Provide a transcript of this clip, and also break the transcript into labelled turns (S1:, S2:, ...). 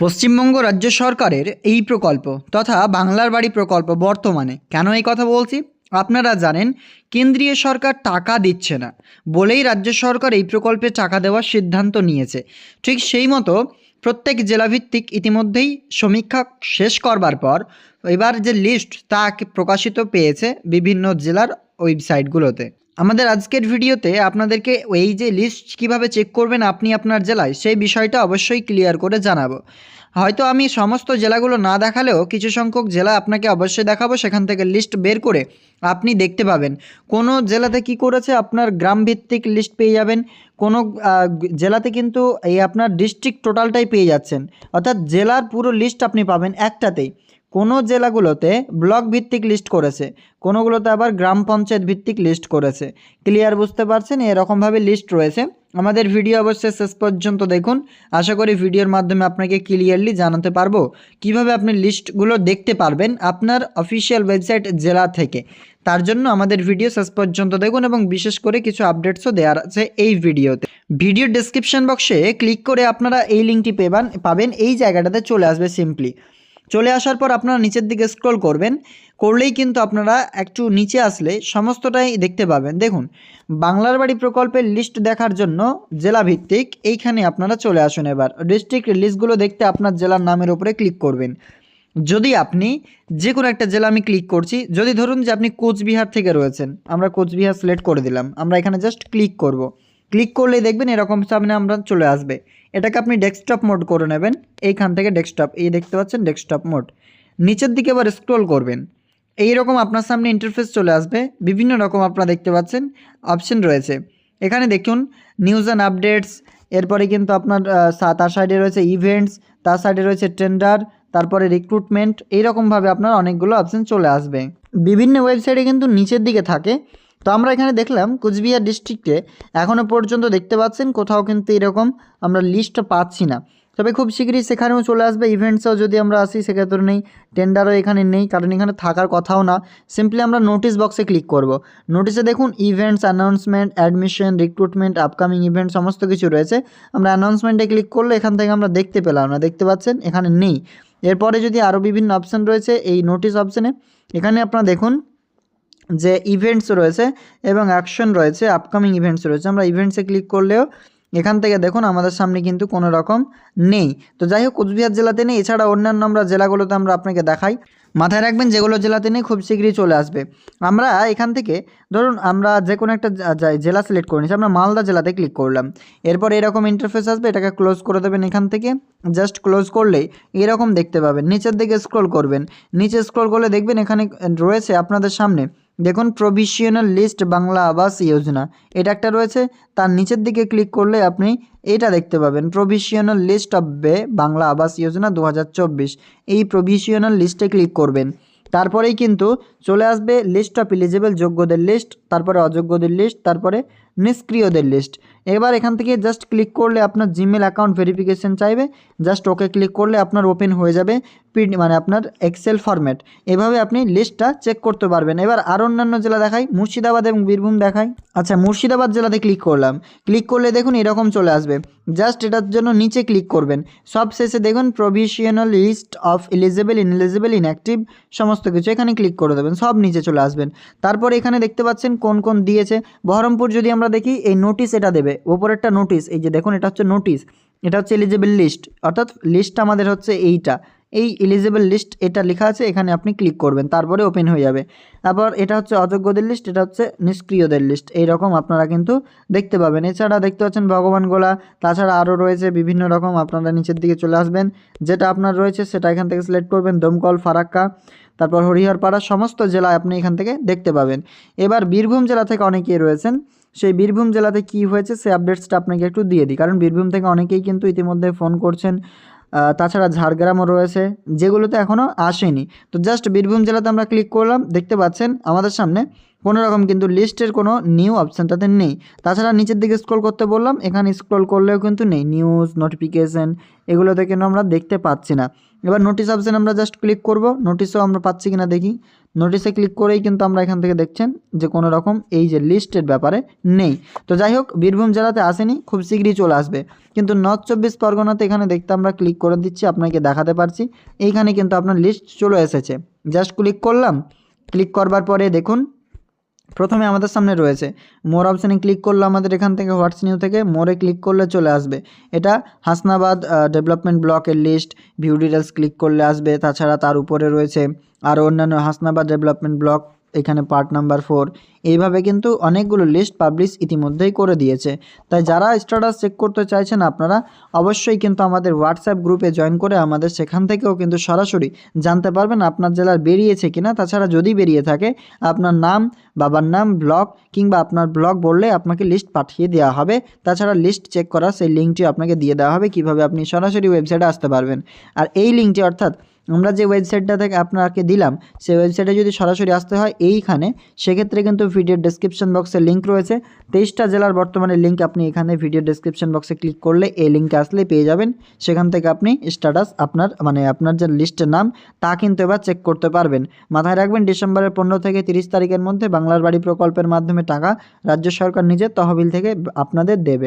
S1: পশ্চিমবঙ্গ রাজ্য সরকারের এই প্রকল্প তথা বাংলার বাড়ি প্রকল্প বর্তমানে কেন এই কথা বলছি? আপনারা জানেন, কেন্দ্রীয় সরকার টাকা দিচ্ছে না বলেই রাজ্য সরকার এই প্রকল্পে টাকা দেওয়ার সিদ্ধান্ত নিয়েছে। ঠিক সেই মতো প্রত্যেক জেলাভিত্তিক ইতিমধ্যেই সমীক্ষা শেষ করবার পর এবার যে লিস্ট তা প্রকাশিত পেয়েছে বিভিন্ন জেলার ওয়েবসাইটগুলোতে আমাদের আজকের ভিডিওতে আপনাদেরকে এই যে লিস্ট কীভাবে চেক করবেন আপনি আপনার জেলায়, সেই বিষয়টা অবশ্যই ক্লিয়ার করে জানাব। হয়তো আমি সমস্ত জেলাগুলো না দেখালেও কিছু সংখ্যক জেলা আপনাকে অবশ্যই দেখাবো, সেখান থেকে লিস্ট বের করে আপনি দেখতে পাবেন। কোনো জেলাতে কি করেছে আপনার গ্রাম ভিত্তিক লিস্ট পেয়ে যাবেন, কোনো জেলাতে কিন্তু এই আপনার ডিস্ট্রিক্ট টোটালটাই পেয়ে যাচ্ছেন। অর্থাৎ জেলার পুরো লিস্ট আপনি পাবেন একটাতেই। কোনো জেলাগুলোতে ব্লক ভিত্তিক লিস্ট করেছে, কোনোগুলোতে আবার গ্রাম পঞ্চায়েত ভিত্তিক লিস্ট করেছে। ক্লিয়ার বুঝতে পারছেন? এরকমভাবে লিস্ট রয়েছে। আমাদের ভিডিও অবশ্যই শেষ পর্যন্ত দেখুন। আশা করি ভিডিওর মাধ্যমে আপনাকে ক্লিয়ারলি জানাতে পারব কীভাবে আপনি লিস্টগুলো দেখতে পারবেন আপনার অফিসিয়াল ওয়েবসাইট জেলা থেকে। তার জন্য আমাদের ভিডিও শেষ পর্যন্ত দেখুন এবং বিশেষ করে কিছু আপডেটসও দেওয়ার আছে এই ভিডিওতে ভিডিও ডেসক্রিপশন বক্সে ক্লিক করে আপনারা এই লিঙ্কটি পেবান, পাবেন। এই জায়গাটাতে চলে আসবে সিম্পলি চলে আসার পর আপনারা নিচের দিকে স্ক্রল করবেন, করলেই কিন্তু আপনারা একটু নিচে আসলে সমস্তটাই দেখতে পাবেন। দেখুন, বাংলার বাড়ি প্রকল্পের লিস্ট দেখার জন্য জেলা ভিত্তিক এইখানে আপনারা চলে আসুন এবার। ডিস্ট্রিক্ট লিস্টগুলো দেখতে আপনার জেলার নামের উপরে ক্লিক করবেন। যদি আপনি যে কোনো একটা জেলা আমি ক্লিক করছি, যদি ধরুন যে আপনি কোচবিহার থেকে রয়েছেন, আমরা কোচবিহার সিলেক্ট করে দিলাম, আমরা এখানে জাস্ট ক্লিক করব। ক্লিক করলেই দেখবেন এরকম সামনে আমরা চলে আসবে। এটাকে আপনি ডেস্কটপ মোড করে নেবেন। এইখান থেকে ডেস্কটপ এই দেখতে পাচ্ছেন ডেস্কটপ মোড নিচের দিকে এবার স্ক্রল করবেন। এই রকম আপনার সামনে ইন্টারফেস চলে আসবে। বিভিন্ন রকম আপনারা দেখতে পাচ্ছেন। অপশন রয়েছে। এখানে দেখুন নিউজ অ্যান্ড আপডেটস এরপরে কিন্তু আপনার তার সাইডে রয়েছে ইভেন্টস তার সাইডে রয়েছে টেন্ডার তারপরে রিক্রুটমেন্ট এইরকমভাবে আপনার অনেকগুলো অপশন চলে আসবে। বিভিন্ন ওয়েবসাইটে কিন্তু নিচের দিকে থাকে। তো আমরা এখানে দেখলাম কুচবিহার ডিস্ট্রিক্টে এখনও পর্যন্ত দেখতে পাচ্ছেন, কোথাও কিন্তু এরকম আমরা লিস্ট পাচ্ছি না। তবে খুব শীঘ্রই সেখানেও চলে আসবে ইভেন্টসেও যদি আমরা আসি সেক্ষেত্রে নেই টেন্ডারও এখানে নেই, কারণ এখানে থাকার কথাও না। সিম্পলি আমরা নোটিশ বক্সে ক্লিক করব। নোটিশে দেখুন events announcement admission recruitment upcoming event সমস্ত কিছু রয়েছে। আমরা অ্যানাউন্সমেন্টে ক্লিক করলে এখান থেকে আমরা দেখতে পেলাম না, দেখতে পাচ্ছেন, এখানে নেই। এরপরে যদি আরও বিভিন্ন অপশান রয়েছে, এই নোটিশ অপশানে এখানে আপনারা দেখুন যে ইভেন্টস রয়েছে এবং অ্যাকশন রয়েছে আপকামিং ইভেন্টস রয়েছে, আমরা ইভেন্টসে ক্লিক করলেও এখান থেকে দেখুন আমাদের সামনে কিন্তু কোনো রকম নেই। তো যাই হোক, কোচবিহার জেলাতে নেই, এছাড়া অন্যান্য আমরা জেলাগুলোতে আমরা আপনাকে দেখাই। মাথায় রাখবেন, যেগুলো জেলাতে নেই খুব শীঘ্রই চলে আসবে। আমরা এখান থেকে, ধরুন আমরা যে কোনো একটা জেলা সিলেক্ট করে নিচ্ছি আমরা মালদা জেলাতে ক্লিক করলাম। এরপর এরকম ইন্টারফেস আসবে, এটাকে ক্লোজ করে দেবেন এখান থেকে। জাস্ট ক্লোজ করলেই এরকম দেখতে পাবেন। নিচের দিকে স্ক্রল করবেন। নিচে স্ক্রল করলে দেখবেন এখানে রয়েছে আপনাদের সামনে দেখুন প্রভিশনাল লিস্ট বাংলা আবাস যোজনা। এটা একটা রয়েছে, তার নিচের দিকে ক্লিক করলে আপনি এটা দেখতে পাবেন প্রভিশনাল লিস্ট অফ বে বাংলা আবাস যোজনা দু হাজার চব্বিশ। এই প্রভিশনাল লিস্টে ক্লিক করবেন। তারপরেই কিন্তু চলে আসবে লিস্ট অফ এলিজিবল যোগ্যদের লিস্ট তারপরে অযোগ্যদের লিস্ট তারপরে নিষ্ক্রিয়দের লিস্ট এবার এখান থেকে জাস্ট ক্লিক করলে আপনার জিমেল অ্যাকাউন্ট ভেরিফিকেশন চাইবে। জাস্ট ওকে ক্লিক করলে আপনার ওপেন হয়ে যাবে পিড মানে আপনার এক্সেল ফরম্যাট এভাবে আপনি লিস্টটা চেক করতে পারবেন। এবার আর অন্যান্য জেলা দেখাই। মুর্শিদাবাদ এবং বীরভূম দেখাই। আচ্ছা মুর্শিদাবাদ জেলাতে ক্লিক করলাম। ক্লিক করলে দেখুন এরকম চলে আসবে। জাস্ট এটার জন্য নিচে ক্লিক করবেন। সব শেষে দেখুন provisional list of eligible ineligible inactive সমস্ত কিছু এখানে ক্লিক করে দেবেন। সব নিচে চলে আসবেন। তারপর এখানে দেখতে পাচ্ছেন কোন কোন দিয়েছে। বহরমপুর যদি আমরা দেখি এই নোটিশ এটা দেবে। ওপরেরটা নোটিশ এই যে দেখুন এটা হচ্ছে নোটিশ এটা হচ্ছে এলিজিবল লিস্ট অর্থাৎ লিস্ট আমাদের হচ্ছে এইটা। এই এলিজিবল লিস্ট এটা লেখা আছে, এখানে আপনি ক্লিক করবেন, তারপরে ওপেন হয়ে যাবে। তারপর এটা হচ্ছে অযোগ্যদের লিস্ট এটা হচ্ছে নিষ্ক্রিয়দের লিস্ট এইরকম আপনারা কিন্তু দেখতে পাবেন। এছাড়া দেখতে পাচ্ছেন ভগবান গোলা, তাছাড়া আরও রয়েছে বিভিন্ন রকম, আপনারা নিচের দিকে চলে আসবেন। যেটা আপনার রয়েছে, সেটা এখান থেকে সিলেক্ট করবেন, দমকল, ফারাক্কা। তারপর হরিহরপাড়া সমস্ত জেলায় আপনি এখান থেকে দেখতে পাবেন। এবার বীরভূম জেলা থেকে অনেকেই রয়েছেন। সেই বীরভূম জেলাতে কি হয়েছে সেই আপডেটসটা আপনাকে একটু দিয়ে দিই। কারণ বীরভূম থেকে অনেকেই কিন্তু ইতিমধ্যে ফোন করছেন। তাছাড়া ঝাড়গ্রামও রয়েছে, যেগুলোতে এখনও আসেনি। তো জাস্ট বীরভূম জেলাতে আমরা ক্লিক করলাম, দেখতে পাচ্ছেন আমাদের সামনে রকম কিন্তু লিস্টের কোনো নিউ অপশান তাতে নেই। তাছাড়া নিচের দিকে স্ক্রল করতে বললাম, এখানে স্ক্রল করলেও কিন্তু নেই। নিউজ নোটিফিকেশান এগুলোতে কিন্তু আমরা দেখতে পাচ্ছি না। এবার নোটিশ অপশান আমরা জাস্ট ক্লিক করব। নোটিশও আমরা পাচ্ছি কিনা দেখি। নোটিশে ক্লিক করেই কিন্তু আমরা এখান থেকে দেখছেন যে কোনো রকম এই যে লিস্টের ব্যাপারে নেই। তো যাই হোক, বীরভূম জেলাতে আসেনি, খুব শীঘ্রই চলে আসবে। কিন্তু নর্থ চব্বিশ পরগনাতে এখানে দেখতে আমরা ক্লিক করে দিচ্ছি, আপনাকে দেখাতে পারছি। এইখানে কিন্তু আপনার লিস্ট চলে এসেছে। জাস্ট ক্লিক করলাম। ক্লিক করবার পরে দেখুন প্রথমে আমাদের সামনে রয়েছে। মোর অপশানে ক্লিক করলে আমাদের এখান থেকে হোয়াটস নিউ থেকে মোরে ক্লিক করলে চলে আসবে। এটা হাসনাবাদ ডেভেলপমেন্ট ব্লকের লিস্ট ভিউ ডিটেলস ক্লিক করলে আসবে। তাছাড়া তার উপরে রয়েছে আর অন্যান্য হাসনাবাদ ডেভেলপমেন্ট ব্লক এখানে পার্ট নাম্বার ফোর এইভাবে কিন্তু অনেকগুলো লিস্ট পাবলিশ ইতিমধ্যেই করে দিয়েছে। তাই যারা স্ট্যাটাস চেক করতে চাইছেন আপনারা অবশ্যই কিন্তু আমাদের হোয়াটসঅ্যাপ গ্রুপে জয়েন করে আমাদের সেখান থেকেও কিন্তু সরাসরি জানতে পারবেন আপনার জেলার বেরিয়েছে কিনা। তাছাড়া যদি বেরিয়ে থাকে, আপনার নাম, বাবার নাম ব্লক কিংবা আপনার ব্লক বললে আপনাকে লিস্ট পাঠিয়ে দেওয়া হবে। তাছাড়া লিস্ট চেক করার সেই লিঙ্কটি আপনাকে দিয়ে দেওয়া হবে। কীভাবে আপনি সরাসরি ওয়েবসাইটে আসতে পারবেন। আর এই লিঙ্কটি অর্থাৎ আমরা যে ওয়েবসাইটটা থেকে আপনাকে দিলাম, সেই ওয়েবসাইটে যদি সরাসরি আসতে হয়, এইখানে সেক্ষেত্রে কিন্তু ভিডিওর ডেসক্রিপশন বক্সে লিঙ্ক রয়েছে। তেইশটা জেলার বর্তমানে লিঙ্ক আপনি এখানে ভিডিও ডেসক্রিপশন বক্সে ক্লিক করলে এই লিঙ্কে আসলে পেয়ে যাবেন। সেখান থেকে আপনি স্ট্যাটাস আপনার মানে আপনার যে লিস্টের নাম, তা কিন্তু এবার চেক করতে পারবেন। মাথায় রাখবেন, ডিসেম্বরের পনেরো থেকে তিরিশ তারিখের মধ্যে বাংলার বাড়ি প্রকল্পের মাধ্যমে টাকা রাজ্য সরকার নিজের তহবিল থেকে আপনাদের দেবে।